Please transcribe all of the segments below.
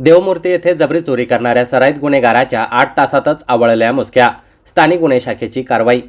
देवमूर्ती येथे जबरी चोरी करणाऱ्या सराईत गुन्हेगाराच्या आठ तासातच आवळल्या मुसक्या. स्थानिक गुन्हे शाखेची कारवाई.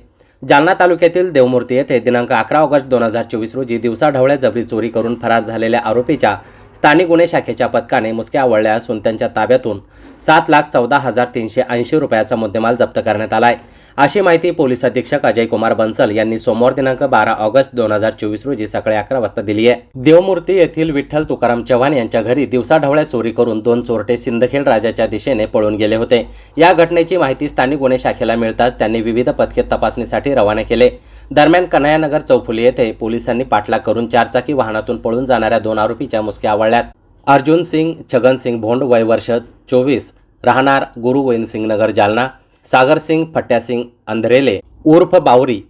जालना तालुक्यातील देवमूर्ती येथे दिनांक अकरा ऑगस्ट दोन हजार चोवीस रोजी दिवसाढवळ्या जबरी चोरी करून फरार झालेल्या आरोपीच्या स्थानिक गुन्हे शाखेच्या पथकाने मुसक्या आवळल्या असून त्यांच्या ताब्यातून सात लाख चौदा हजार तीनशे ऐंशी रुपयाचा मुद्देमाल जप्त करण्यात आला आहे अशी माहिती पोलीस अधीक्षक अजय कुमार बन्सल यांनी सोमवार दिनांक बारा ऑगस्ट दोन हजार चोवीस रोजी सकाळी अकरा वाजता दिली आहे. देवमूर्ती येथील विठ्ठल तुकाराम चव्हाण यांच्या घरी दिवसाढवळ्या चोरी करून दोन चोरटे सिंदखेड राजाच्या दिशेने पळून गेले होते. या घटनेची माहिती स्थानिक गुन्हे शाखेला मिळताच त्यांनी विविध पथके तपासणीसाठी रवाना केले. दरम्यान कन्हैयानगर चौफुली येथे पोलिसांनी पाठलाग करून चारचाकी वाहनातून पळून जाणाऱ्या दोन आरोपीच्या मुसक्या आवळल्यात अर्जुन सिंग छगन सिंग भोंड वय वर्ष चोवीस राहणार गुरु गोविंद नगर जालना. सागर सिंग फट्ट्यासिंग अंधरेले. उर्फ बावरी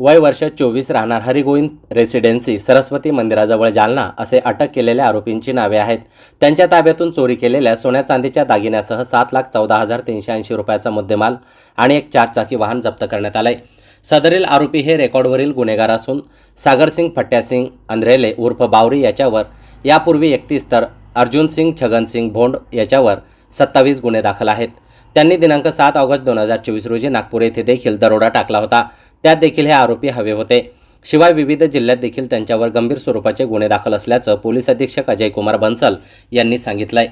वय वर्ष चोवीस राहणार हरिगोविंद रेसिडेन्सी सरस्वती मंदिराजवळ जालना असे अटक केलेल्या आरोपींची नावे आहेत. त्यांच्या ताब्यातून चोरी केलेल्या सोन्या चांदीच्या दागिन्यासह सात लाख चौदा हजार तीनशे ऐंशी रुपयाचा मुद्देमाल आणि एक चारचाकी वाहन जप्त करण्यात आलंय. सदरील आरोपी हे रेकॉर्डवरील गुन्हेगार असून सागरसिंग फट्ट्यासिंग अंधरेले उर्फ बावरी याच्यावर यापूर्वी एकतीस तर अर्जुनसिंग छगनसिंग भोंड याच्यावर सत्तावीस गुन्हे दाखल आहेत. त्यांनी दिनांक सात ऑगस्ट दोन हजार चोवीस रोजी नागपूर येथे देखील दरोडा टाकला होता. त्यात देखील हे आरोपी हवे होते. शिवाय विविध जिल्ह्यात देखील त्यांच्यावर गंभीर स्वरूपाचे गुन्हे दाखल असल्याचं पोलीस अधीक्षक अजय कुमार बन्सल यांनी सांगितलं आहे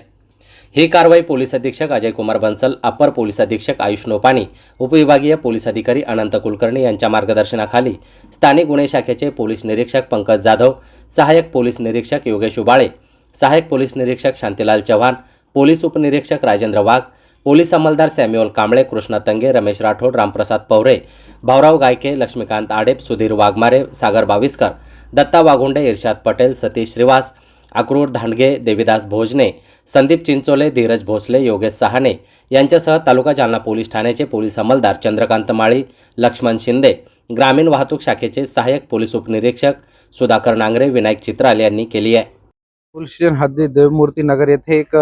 ही कारवाई पोलीस अधीक्षक अजय कुमार बन्सल अपर पोलीस अधीक्षक आयुष नोपाणी उपविभागीय पोलीस अधिकारी अनंत कुलकर्णी यांच्या मार्गदर्शनाखाली स्थानिक गुन्हे शाखेचे पोलीस निरीक्षक पंकज जाधव सहाय्यक पोलीस निरीक्षक योगेश उबाळे सहाय्यक पोलीस निरीक्षक शांतीलाल चव्हाण पोलीस उपनिरीक्षक राजेंद्र वाघ पोलीस अंमलदार सॅम्युअल कांबळे कृष्णा तंगे रमेश राठोड रामप्रसाद पवरे भाऊराव गायके लक्ष्मीकांत आडेप सुधीर वाघमारे सागर बाविस्कर दत्ता वाघुंडे इर्शाद पटेल सतीश श्रीवास अक्रूर धांडगे देविदास भोजने संदीप चिंचोले धीरज भोसले योगेश सहाने यांच्यासह तालुका जालना पोलीस ठाण्याचे पोलीस अंमलदार चंद्रकांत माळी लक्ष्मण शिंदे ग्रामीण वाहतूक शाखेचे सहाय्यक पोलीस उपनिरीक्षक सुधाकर नांगरे विनायक चित्राल यांनी केली आहे. पोलीस स्टेशन हद्दी देवमूर्ती नगर येथे एक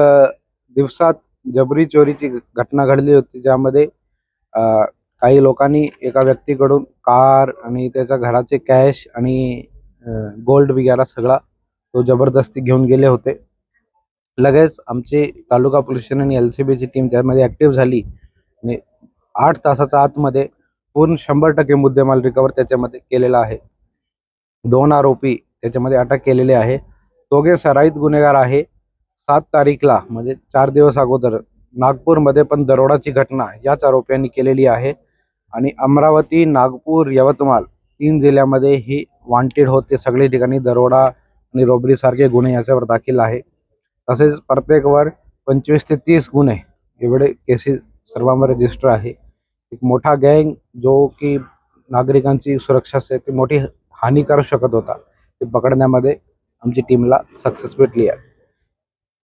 दिवसात जबरी चोरीची घटना घडली होती. ज्यामध्ये काही लोकांनी एका व्यक्तीकडून कार आणि त्याच्या घराचे कॅश आणि गोल्ड वगैरे सगळा तो जबरदस्ती घेऊन गेले होते. लगेच आमचे तालुका पोलीस स्टेशन आणि एल सी बीची टीम त्यामध्ये ॲक्टिव्ह झाली. आणि आठ तासाच्या आतमध्ये पूर्ण शंभर टक्के मुद्देमाल रिकवर त्याच्यामध्ये केलेला आहे. दोन आरोपी त्याच्यामध्ये अटक केलेले आहे. दोघे सराईत गुन्हेगार आहे. सात तारीखला म्हणजे चार दिवस अगोदर नागपूरमध्ये पण दरोडाची घटना याच आरोप्यांनी केलेली आहे. आणि अमरावती नागपूर यवतमाळ तीन जिल्ह्यामध्ये ही वॉन्टेड होते. सगळे ठिकाणी दरोडा आणि रॉबरीसारखे गुन्हे याच्यावर दाखल आहे. तसेच प्रत्येकवर पंचवीस ते तीस गुन्हे एवढे केसेस सर्वांवर रजिस्टर आहे. एक मोठा गँग जो की नागरिकांची सुरक्षा ती मोठी हानी करू शकत होता ते पकडण्यामध्ये आमची टीमला सक्सेस भेटली आहे.